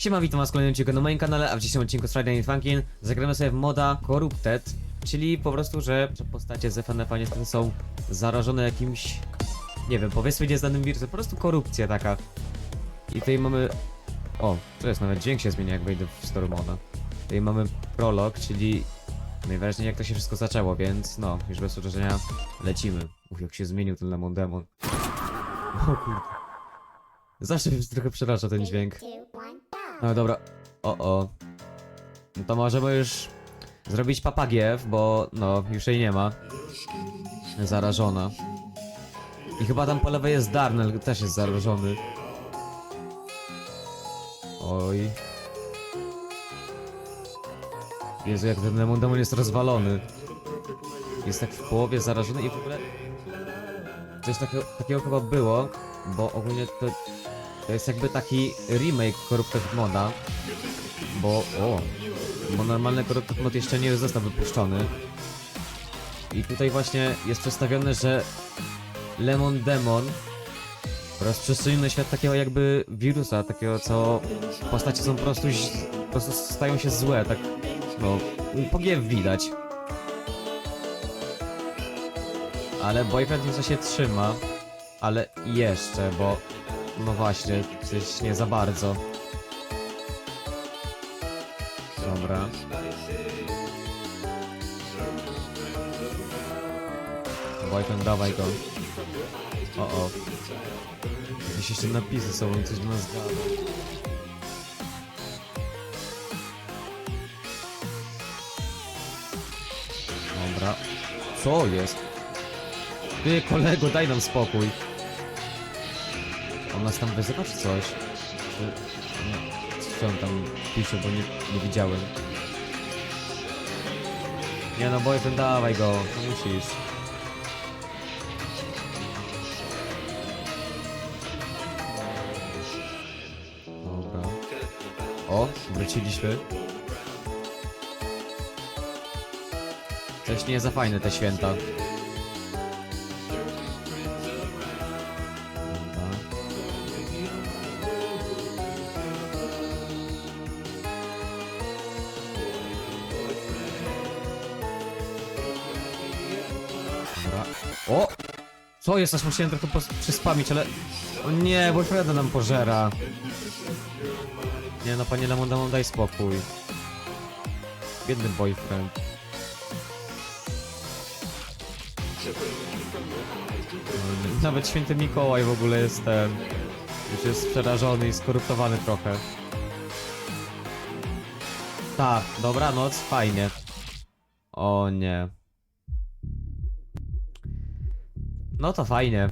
Siema, witam was w kolejnym odcinku na moim kanale, a w dzisiejszym odcinku z Friday Night Funkin' zagramy sobie w moda Corrupted, czyli po prostu, że postacie z FNF-a niestety są zarażone jakimś, nie wiem, powiedzmy nieznanym wirusem, po prostu korupcja taka. I tutaj mamy, o, to jest nawet dźwięk się zmienia jak wejdę w story moda. Tutaj mamy prolog, czyli najwyraźniej jak to się wszystko zaczęło, więc no, już bez uderzenia lecimy. Uch, jak się zmienił ten Lemon Demon. O kurde. Zawsze mnie trochę przeraża ten dźwięk. No dobra. O o. No to możemy już zrobić papagiew, bo no, już jej nie ma. Zarażona. I chyba tam po lewej jest Darnell, też jest zarażony. Oj. Jezu, jak ten demon, jest rozwalony. Jest tak w połowie zarażony i w ogóle... Coś takiego, takiego chyba było, bo ogólnie to to jest jakby taki remake Corrupted Moda, bo o, bo normalny Corrupted Mod jeszcze nie został wypuszczony. I tutaj właśnie jest przedstawione, że Lemon Demon rozprzestrzenił na świat takiego jakby wirusa, takiego co postacie są po prostu, po prostu stają się złe, tak no, pogiew widać. Ale boyfriend nieco się trzyma, ale jeszcze, bo no właśnie, coś nie za bardzo. Dobra. Boyfriend, dawaj go. O o. Jakieś jeszcze napisy są, on coś do nas gada. Dobra. Co jest? Ty kolego, daj nam spokój. On nas tam wyzywa czy coś? Czy... Nie. Co on tam pisze, bo nie, nie widziałem. Nie no, boyfriend, dawaj go, to musisz. Dobra. O, wróciliśmy. Coś nie za fajne te święta. Co jest? Aż musiałem trochę przyspamić, ale... O nie, boyfrienda nam pożera. Nie no, panie Lemon, Lemon, daj spokój. Biedny boyfriend. Nawet święty Mikołaj w ogóle jest ten... Już jest przerażony i skoruptowany trochę. Tak, dobranoc, fajnie. O nie. No to fajnie.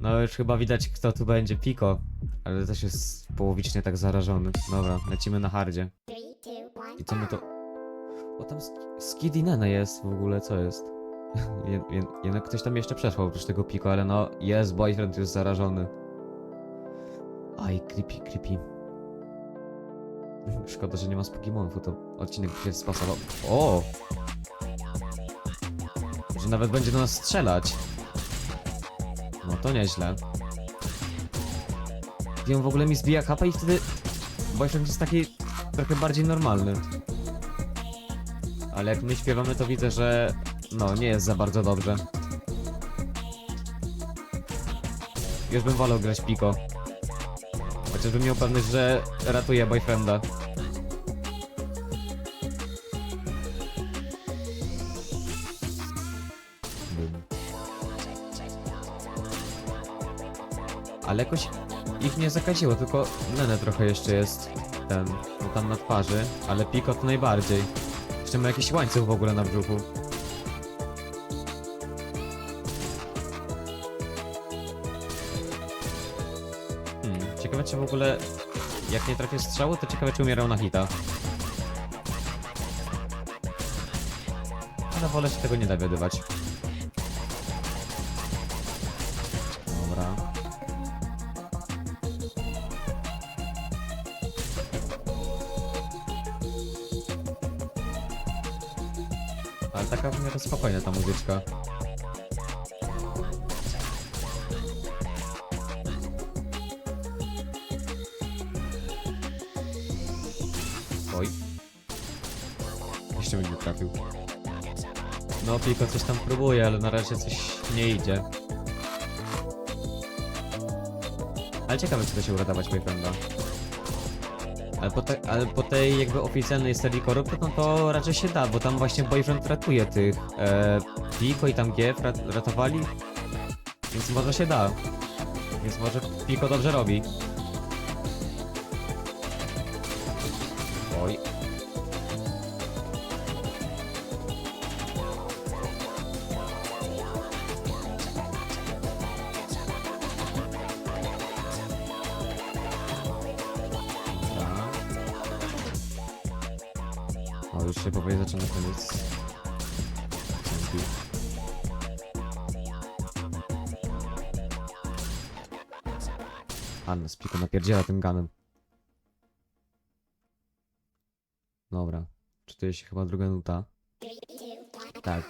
No już chyba widać kto tu będzie, Piko. Ale też jest połowicznie tak zarażony. Dobra, lecimy na hardzie. I co my to... O tam Sk- Skid i Nene jest w ogóle, co jest? Jed- jed- Jednak ktoś tam jeszcze przetrwał oprócz tego Piko, ale no jest, boyfriend już zarażony. Aj, creepy, creepy. Szkoda, że nie ma z Pokemonów, bo to odcinek się spasował. O! Że nawet będzie do nas strzelać. No to nieźle. I on w ogóle mi zbija HP i wtedy boyfriend jest taki trochę bardziej normalny. Ale jak my śpiewamy to widzę, że no nie jest za bardzo dobrze. Już bym wolał grać Piko. Chociażbym miał pewność, że ratuje boyfrienda. Ale jakoś ich nie zakaziło, tylko Nene trochę jeszcze jest ten, no tam na twarzy, ale Piko to najbardziej. Jeszcze ma jakiś łańcuch w ogóle na brzuchu. Hmm, ciekawe czy w ogóle jak nie trafię strzału, to ciekawe czy umierał na hita. Ale wolę się tego nie dowiadywać. Miarę spokojna ta muzyczka. Oj. Jeszcze będzie trafił. No, Piko coś tam próbuje, ale na razie coś nie idzie. Ale ciekawe, czy da się uratować boyfrienda. Ale po, te, ale po tej jakby oficjalnej serii korupcji, no to raczej się da, bo tam właśnie boyfriend ratuje tych e, Piko i tam G rat, ratowali. Więc może się da. Więc może Piko dobrze robi. Oj. Się powoli zaczyna koniec. Anna z Piko napierdziela tym ganem. Dobra. Czytuje się chyba druga nuta. Tak.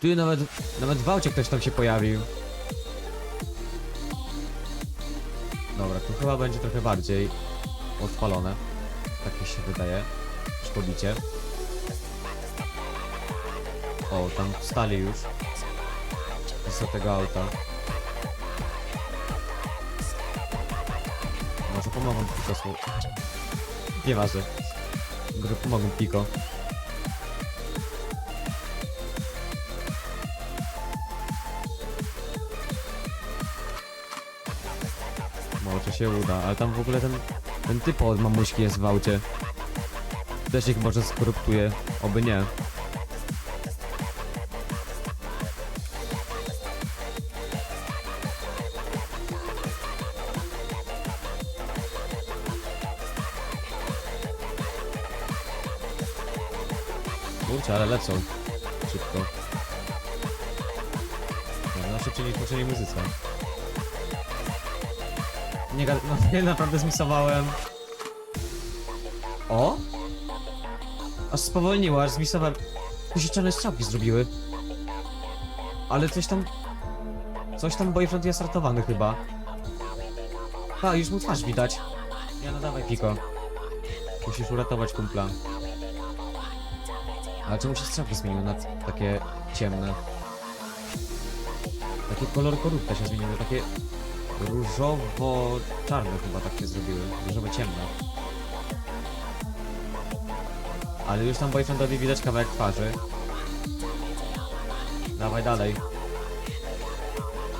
Tu nawet, nawet w aucie ktoś tam się pojawił. Dobra, tu chyba będzie trochę bardziej odpalone. Tak mi się wydaje. Pobicie. O, tam wstali już. Z tego auta. Może pomogą Piko słów. Nieważne. Może pomogą Piko. Może się uda, ale tam w ogóle ten, ten typ od mamuśki jest w aucie. Też ich może skoruptuje, oby nie. Kurczę, ale lecą. Szybko. No, szybciej niż poprzedniej muzyce. Nie, no, nie naprawdę zmisowałem. O? Aż spowolniło, aż zmisowałem. Czarne strzałki zrobiły. Ale coś tam... Coś tam boyfriend jest ratowany chyba. A, już mu twarz widać. Nie, no dawaj Piko. Musisz uratować kumpla. Ale czemu się strzałki zmieniły na takie ciemne? Takie kolor korupta się zmieniły, takie różowo-czarne chyba tak się zrobiły. Różowo-ciemne. Ale już tam boyfriendowi widać kawałek twarzy. Dawaj dalej.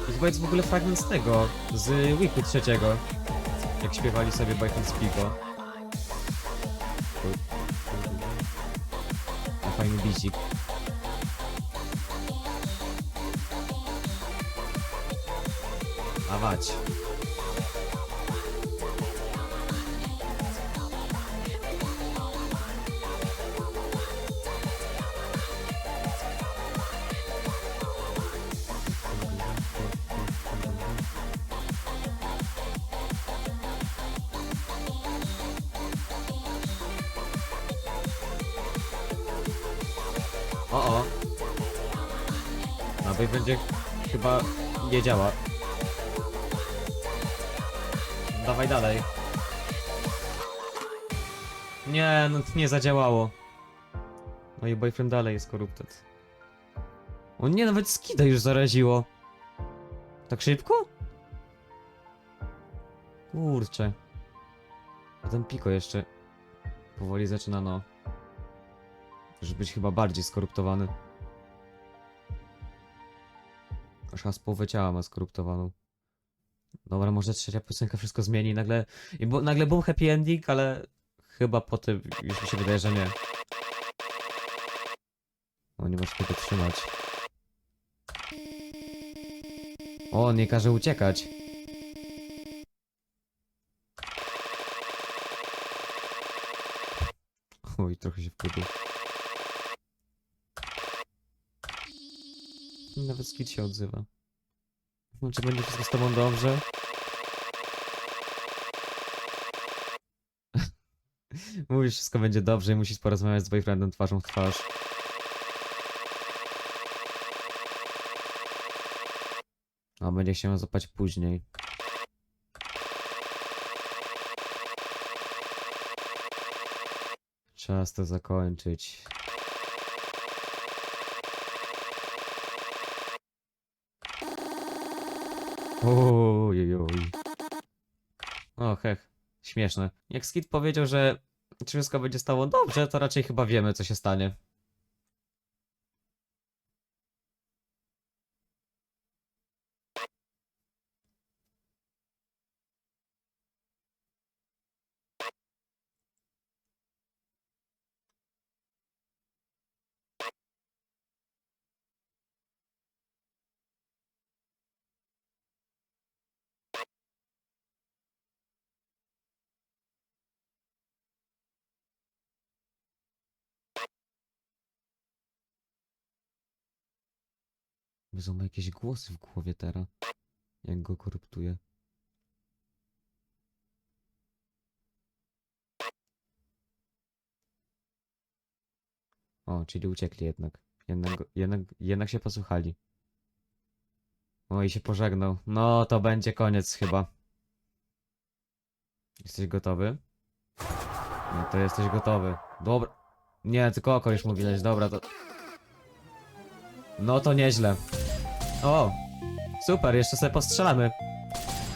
I chyba jest w ogóle fragment z tego, z Wiku trzeciego. Jak śpiewali sobie boyfriend z Pico. Bicik. Dawać. No to będzie chyba nie działa. Dawaj dalej. Nie, no to nie zadziałało. No i boyfriend dalej jest corrupted. O nie, nawet skida już zaraziło. Tak szybko? Kurczę. A ten Piko jeszcze powoli zaczyna, no. Już być chyba bardziej skoruptowany. Aż chyba z połowę ciała ma skoruptowaną. Dobra, może trzecia piosenka wszystko zmieni. Nagle, i bo, nagle był happy ending, ale chyba po tym już mi się wydaje, że nie. O, nie możesz tego trzymać. O, nie każe uciekać. Oj, trochę się wkupił. Nawet Skid się odzywa. No, czy będzie wszystko z tobą dobrze? Mówisz, wszystko będzie dobrze i musisz porozmawiać z boyfriendem twarzą w twarz. A będzie się zapać później. Czas to zakończyć. Ojojoj. O, hech. Śmieszne. Jak Skid powiedział, że wszystko będzie stało dobrze, to raczej chyba wiemy, co się stanie. Jezu, ma jakieś głosy w głowie teraz. Jak go koruptuje. O, czyli uciekli jednak. Jednak, jednak, jednak się posłuchali. O, i się pożegnał. No, to będzie koniec chyba. Jesteś gotowy? No to jesteś gotowy. Dobra. Nie, tylko oko już mówiłeś, dobra, to... No to nieźle. O! Super, jeszcze sobie postrzelamy.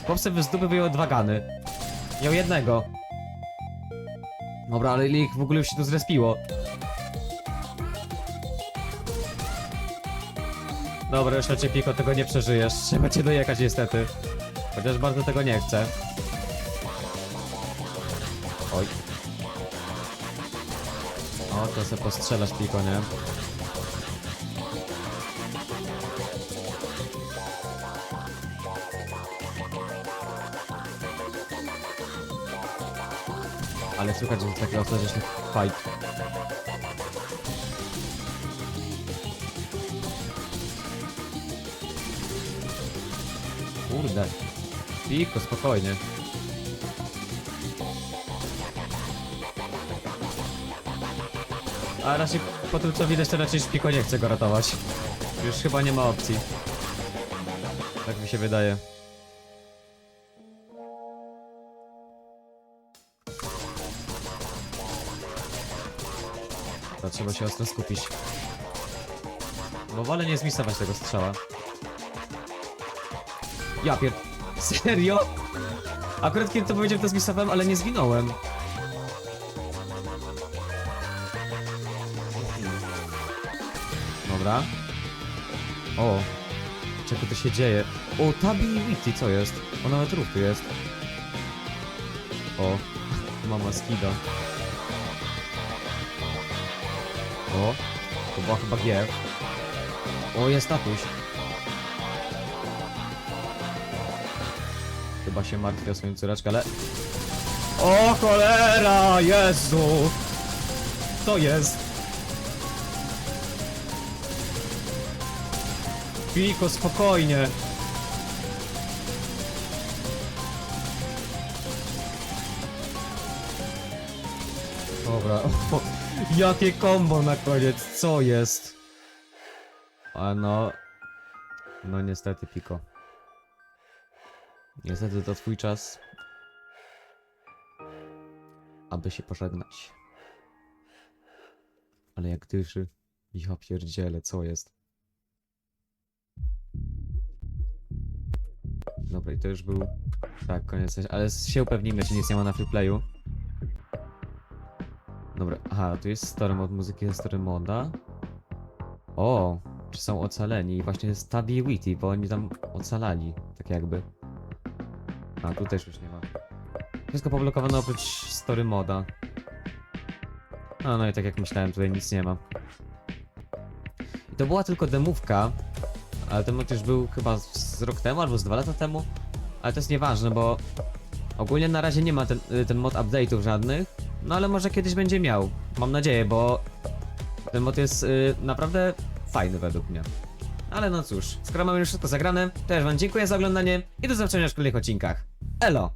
Chłopcy z dupy wyjął dwa gany. Miał jednego. Dobra, ale ich w ogóle już się tu zrespiło? Dobra, już raczej Piko tego nie przeżyjesz. Trzeba cię dojechać niestety. Chociaż bardzo tego nie chcę. Oj. O, to se postrzelasz Piko, nie? Ale słychać, że to taki ostateczny fight. Kurde. Piko, spokojnie. A raczej po tym co widać to raczej Szpiko nie chce go ratować. Już chyba nie ma opcji. Tak mi się wydaje. Trzeba się ostro skupić. Bo wolę nie zmisować tego strzała. Ja pier... Serio? Akurat kiedy to powiedziałem to zmisowałem, ale nie zginąłem. Dobra. O. Czego to się dzieje? O, Tabi Witty, co jest? O, nawet ruch tu jest. O. Mama skida. O. To była chyba G. O, jest tatuś. Chyba się martwi o swoją córeczkę, ale... O cholera! Jezu! To jest! Piko, spokojnie! Dobra, o, jakie kombo na koniec, co jest? A no... No niestety, Piko. Niestety to twój czas, aby się pożegnać. Ale jak dyszy, ja pierdzielę, co jest? Dobra, i to już był... Tak, koniec, ale się upewnimy, czy nic nie ma na freeplayu. Dobra, aha, tu jest story mod muzyki story moda. O, czy są ocaleni? I właśnie jest Witty, bo oni tam ocalali, tak jakby. A, tu też już nie ma. Wszystko poblokowane oprócz story moda. A, no i tak jak myślałem, tutaj nic nie ma. I to była tylko demówka, ale ten mod już był chyba z z rok temu, albo z dwa lata temu. Ale to jest nieważne, bo ogólnie na razie nie ma ten, y, ten mod update'ów żadnych. No ale może kiedyś będzie miał. Mam nadzieję, bo ten mod jest y, naprawdę fajny według mnie. Ale no cóż, skoro mamy już wszystko zagrane, też wam dziękuję za oglądanie i do zobaczenia w kolejnych odcinkach. Elo!